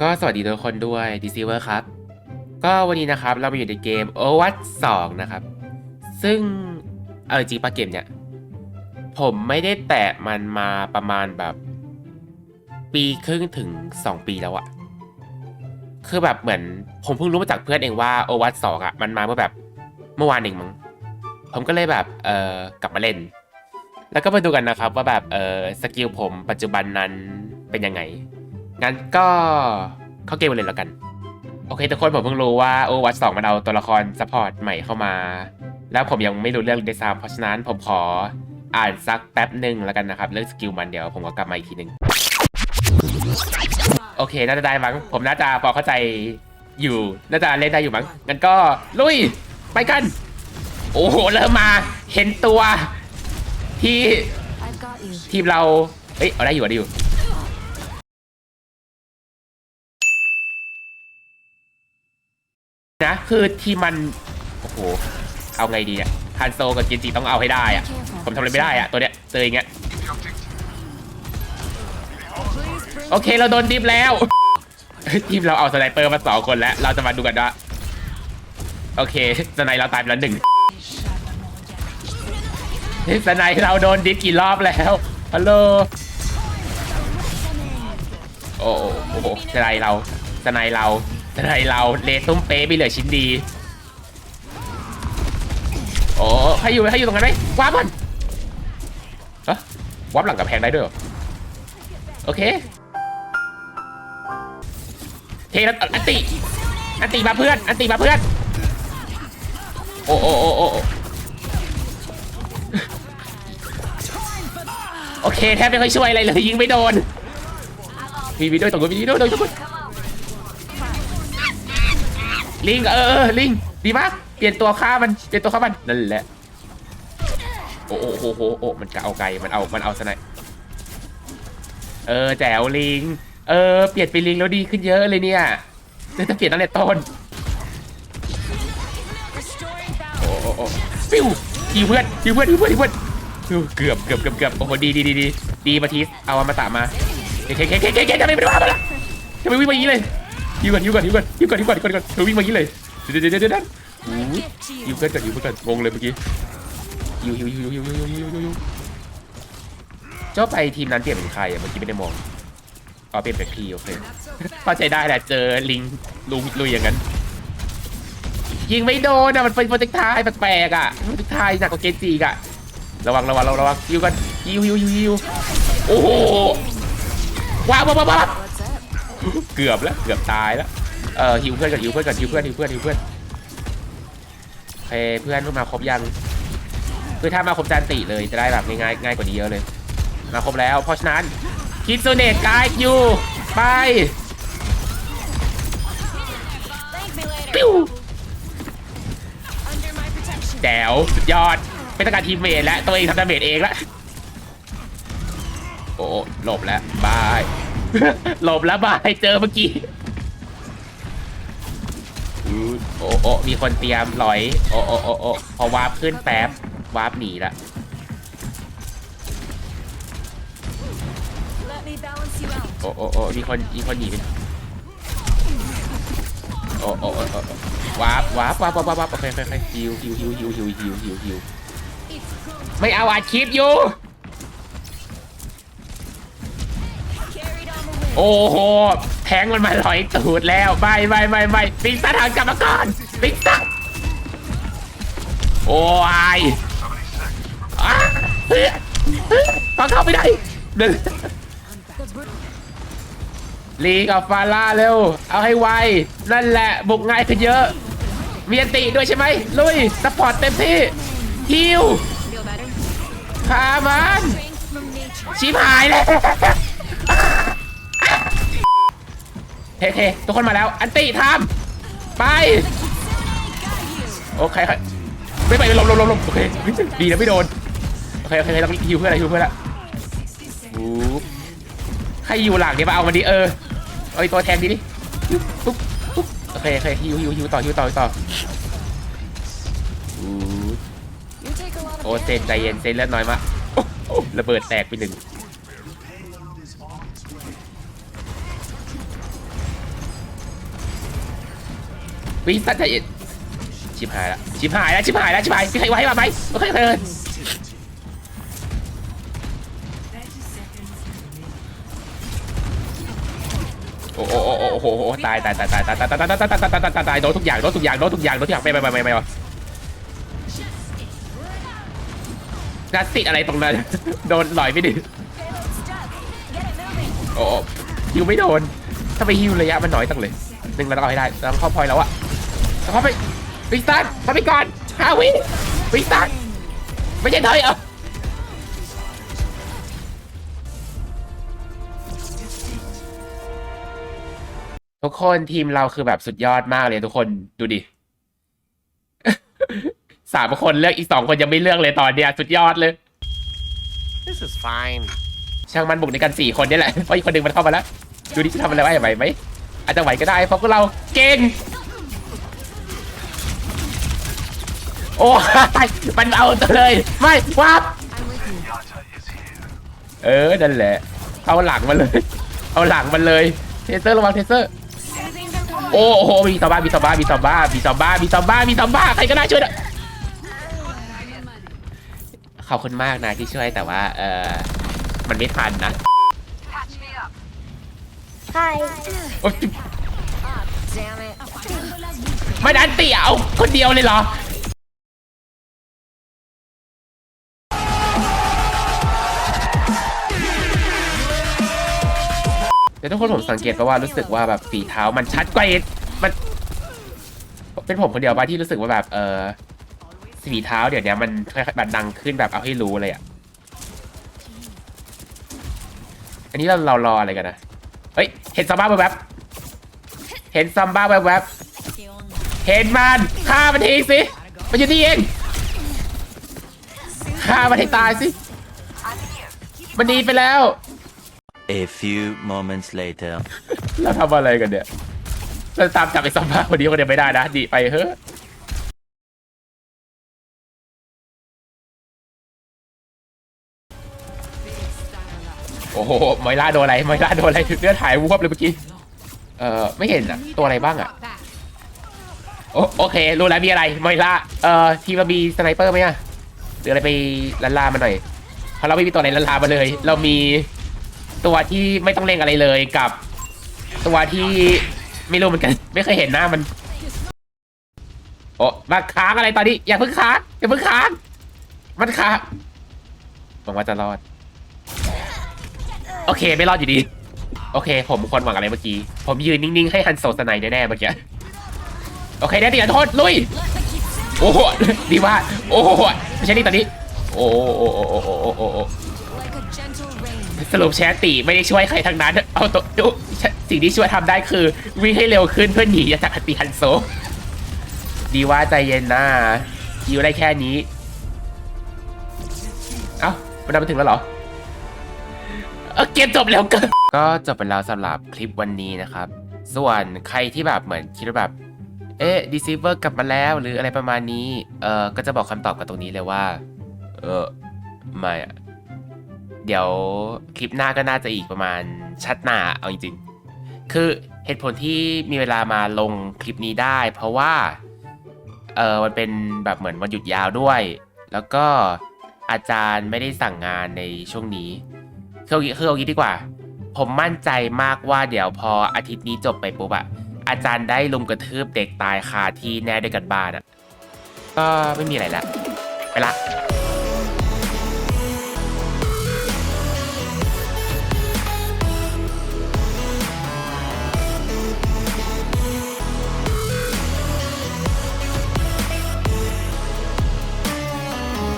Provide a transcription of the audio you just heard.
ก็สวัสดีทุกคนด้วยดีซีเวอร์ครับ ก็วันนี้นะครับเรามาอยู่ในเกม Overwatch 2นะครับ ซึ่งเอาจริงปะเกมเนี่ย ผมไม่ได้แตะมันมาประมาณแบบ ปีครึ่งถึง 2 ปีแล้วอะคือแบบเหมือนผมเพิ่งรู้มาจากเพื่อนเองว่า Overwatch 2อะมันมาเมื่อแบบเมื่อวานเองมั้งผมก็เลยแบบเออกลับมาเล่น แล้วก็มาดูกันนะครับว่าแบบเออสกิลผมปัจจุบันนั้นเป็นยังไง งั้นก็เข้าเกมกันเลยแล้วกัน โอเคทุกคนผมเพิ่งรู้ว่า Overwatch 2มันเอาตัวละครซัพพอร์ตใหม่เข้ามา แล้วผมยังไม่รู้เรื่องด้วยซ้ำเพราะฉะนั้นผมขออ่านสักแป๊บหนึ่งแล้วกันนะครับ เรื่องสกิลมันเดี๋ยวผมก็กลับมาอีกทีหนึ่งโอเค น่าจะได้มั้ง ผมน่าจะพอเข้าใจอยู่ น่าจะเล่นได้อยู่มั้ง งั้นก็ลุย ไปกัน โอ้โห เริ่มมา เห็นตัว ที่ I've got you. ทีมเรา เอ้ย เอาได้อยู่เอาได้อยู่ นะ คือทีมมัน โอ้โห เอาไงดีเนี่ยฮันโซกับจินจิต้องเอาให้ได้อะผมทำอะไรไม่ได้อะตัวเนี้ยเจออย่างเงี้ย โอเคเราโดนดิฟแล้ว ทีมเราเอาสไนเปอร์มาสองคนแล้ว เราจะมาดูกันว่า โอเคสไนเราตายไปแล้วหนึ่งสไนเราโดนดิฟกี่รอบแล้วฮัลโหลโอ้โหโอ้โหสไนเราสไนเรา สไนเราเลตุ้มเป๊ะไปเหลือชิ้นดี โอ้ให้อยู่ให้อยู่ตรงนั้นไหมว้าบมันฮะวับหลังกับแพงได้ด้วยโอเค เทแล้วอันติ อันติมาเพื่อน อันติมาเพื่อน โอ้โอ้โอ้โอ้โอเคแทบไม่ค่อยช่วยอะไรเลยยิงไม่โดน มีวิดีโอตรงนู้นมีวิดีโอตรงนู้น ลิงเออเออลิงดีมากเปลี่ยนตัวฆ่ามันเปลี่ยนตัวฆ่ามันนั่นแหละโอ้โหโอ้โหโอ้มันเอาไกลมันเอามันเอาสไนป์เออแจ๋วลิงเออเปลี่ยนเป็นลิงแล้วดีขึ้นเยอะเลยเนี่ยจะเปลี่ยนตั้งแต่ต้นโอ้โอ้โอ้ปิ้วยิวเพื่อนยิวเพื่อนยิวเพื่อนยิวเพื่อนเกือบเกือบเกือบเกือบโอ้โหดีดีดีดีดีมาทีสเอามาตามมาเฮ้ยเฮ้ยเฮ้ยเฮ้ยเฮ้ยทำไมไม่ได้มาละทำไมวิ่งมาอย่างนี้เลย ยิวก่อนยิวก่อนยิวก่อนยิวก่อนยิวก่อนยิวก่อนยิวก่อนเธอวิ่งมาอย่างนี้เลยเดี๋ยวเดี๋ยวเดี๋ยวเดี๋ยวอยยิวเพื่อนก่อนยิวเพื่อนก่อนงงเลยเมื่อกี้ยิวยิวยิวยิวยิวยิวยิวยิวเจ้าไปทีมนั้นเปลี่ยนเป็นใครอะเมื่อกี้ไม่ได้มองอ๋อเปลี่ยนเป็นพี่โอเคเข้าใจได้แหละเจอลิงลุงลุยอย่างนั้นยิงไม่โดนอะมันเป็นโปรเจกต์ทายแปลกๆอะโปรเจกต์ทายหนักกว่าเกจีกอะระวังระวังระวังระวังยิวกันยิวยิวยิวยิวโอ้โหว้าวว้าวว้าว เกือบแล้วเกือบตายแล้วเออฮิวเพื่อนกันฮิวเพื่อนกันฮิวเพื่อนฮิวเพื่อนฮิวเพื่อนโอเคเพื่อนมาครบยังคือถ้ามาครบจานติเลยจะได้แบบง่ายง่ายกว่านี้เยอะเลยมาครบแล้วเพราะฉะนั้นคิดโซเนตกายอยู่ไปปิ้วแจ๋วสุดยอดเป็นตการทีมเมทแล้วตัวเองทำดาเมจเองละโอ้หลบแล้วบาย หลบแล้วบายเจอเมื่อกี้อู้โอ้โอ้มีคนเตรียมลอย โอ้โอ้โอ้โอ้พอวาร์ปขึ้นแป๊บ วาร์ปหนีละ Let me balance you out. โอ้โอ้โอ้มีคนมีคนหนีไปโอ้โอ้โอ้โอ้วาร์ปวาร์ปวาร์ปวาร์ปวาร์ปโอเคโอเคโอเคฮิวฮิวฮิวฮิวฮิวฮิวฮิวฮิว It's cool. ไม่เอาอัดคลิปอยู่ โอ้โหแทงมันมาลอยตูดแล้วไม่ไม่ไม่ไม่ปิงซัดทางกรรมกรปิงซัดโอ้ยอะเฮ้ยเฮ้ยต้องเข้าไปได้หนึ่งลีกับฟาร่าเร็ว เอาให้ไว นั่นแหละบุกง่ายขึ้นเยอะ มีอันติด้วยใช่ไหมลุยสปอร์ตเต็มที่ฮิว Feel better? คามันชิบหายแล้ว เท่ๆทุกคนมาแล้ว อันติทำไป โอเคครับไม่ไปหลบหลบหลบหลบโอเค ดีนะไม่โดน โอเคโอเคโอเคต้องฮิวเพื่อนอะไรฮิวเพื่อนละปุ๊ใครอยู่หลังเนี่ยวมาเอามันดิเออเอาไอ้ตัวแทนดิดิปุ๊บปุ๊บโอเคโอเคฮิวฮิวฮิวต่อฮิวต่อฮิวต่อโอ้เซนใจเย็นเซนเลือดน้อยมากระเบิดแตกไปหนึ่ง วิสัตใจเย็นชิบหายละชิบหายละชิบหายละชิบหายมีใครไว้มาไหมโอเคเธอโอ้โหโอ้โหโอ้โหโอ้โหตายตายตายตายตายตายตายตายตายตายตายตายตายตายโดนทุกอย่างโดนทุกอย่างโดนทุกอย่างโดนทุกอย่างไม่ไม่ไม่ไม่ไม่ไม่นัดติดอะไรตรงนั้นโดนหลอยไม่ดิโอ้ฮิวไม่โดนถ้าไปฮิวระยะมันน้อยจังเลยหนึ่งเราต้องเอาให้ได้เราต้องเข้าพอยแล้วอะ เราเข้าไปวิสตันเข้าไปก่อนห้าวิวิสตันไม่ใช่เธอเหรอทุกคนทีมเราคือแบบสุดยอดมากเลยทุกคนดูดิสามคนเลือกอีกสองคนยังไม่เลือกเลยตอนเนี้ยสุดยอดเลย This is fine. ช่างมันบุกในกันสี่คนนี่แหละเพราะอีกคนหนึ่งมันเข้ามาแล้ว ดูดิจะทำอะไรไหวไหมอาจจะไหวก็ได้เพราะพวกเราเก่ง โอ้ยมันเอาตัวเลย ไม่วับ I'm with you. เออ นั่นแหละ เอาหลังมันเลย เอาหลังมันเลย เทเซอร์ระวังเทเซอร์ Soothing the wound. โอ้โห มีซอมบ้า มีซอมบ้า มีซอมบ้า มีซอมบ้า มีซอมบ้า มีซอมบ้า ใครก็ได้ช่วยหน่อยขอบคุณมากนะที่ช่วยแต่ว่าเออมันไม่ทันนะ Hi. โอ๊ย Damn it. ไม่ดันเตี่ยวคนเดียวเลยเหรอ เดี๋ยวทุกคนผมสังเกตไปว่ารู้สึกว่าแบบฝีเท้ามันชัดกว่าอีกมันเป็นผมคนเดียวป่ะที่รู้สึกว่าแบบเออฝีเท้าเดี๋ยวนี้มันค่อยๆแบบดังขึ้นแบบเอาให้รู้เลยอะอันนี้เราเรารออะไรกันนะเฮ้ยเห็นซัมบ้าแวบๆเห็นซัมบ้าแวบๆเห็นมันฆ่ามันทีสิมันอยู่นี่เองฆ่ามันให้ตายสิมันหนีไปแล้ว A few moments later. เราทำอะไรกันเนี่ยเราตามจับไอ้ซอมบ้าคนนี้คนเดียวไม่ได้นะดีไปเฮ้อโอ้โหมอยล่าโดนอะไรมอยล่าโดนอะไรเลือดหายวูบเลยเมื่อกี้ เอ่อไม่เห็นอะตัวอะไรบ้างอะโอโอเค รู้แล้วมีอะไรมอยล่าเอ่อทีมเรามีสไนเปอร์ไหมอะหรืออะไรไปลันลามาหน่อยเพราะเราไม่มีตัวไหนลันลามาเลย เรามี ตัวที่ไม่ต้องเล่งอะไรเลยกับ ตัวที่ไม่รู้เหมือนกัน ไม่เคยเห็นหน้ามัน โอ้มาค้างอะไรตอนนี้ อย่าเพิ่งค้างอย่าเพิ่งค้างมันค้างหวังว่าจะรอด โอเคไม่รอดอยู่ดี โอเค ผมควรหวังอะไรเมื่อกี้ ผมยืนนิ่งๆให้ฮันโซสไนแน่ๆเมื่อกี้โอเคได้เดี๋ยวโทษลุยโอ้โหดีว่าโอ้โหไม่ใช่นี่ตอนนี้ โอ้โหโอ้โอ้โอ้โอ้ สรุปแชตติไม่ได้ช่วยใครทั้งนั้น เอาตัวสิ่งที่ช่วยทำได้คือ วิ่งให้เร็วขึ้นเพื่อหนีจากอันตีฮันโซ ดีว่าใจเย็นนะยิวได้แค่นี้ เอ้ามันนำมาถึงแล้วเหรอเออเกมจบแล้วกินก็จบไปแล้วสำหรับคลิปวันนี้นะครับ ส่วนใครที่แบบเหมือนคิดว่าแบบเอ๊ะดีซีเวอร์กลับมาแล้วหรืออะไรประมาณนี้ เออก็จะบอกคำตอบกับตรงนี้เลยว่า เออไม่อะ เดี๋ยวคลิปหน้าก็น่าจะอีกประมาณชัดหน้าเอาจริงๆ คือเหตุผลที่มีเวลามาลงคลิปนี้ได้ เพราะว่าเออมันเป็นแบบเหมือนวันหยุดยาวด้วย แล้วก็อาจารย์ไม่ได้สั่งงานในช่วงนี้คือเอาคือเอางี้ดีกว่า ผมมั่นใจมากว่าเดี๋ยวพออาทิตย์นี้จบไปปุ๊บอะอาจารย์ได้ลุมกระทืบเด็กตายคาที่แน่ด้วยกันบ้านอะก็ไม่มีอะไรละไปละ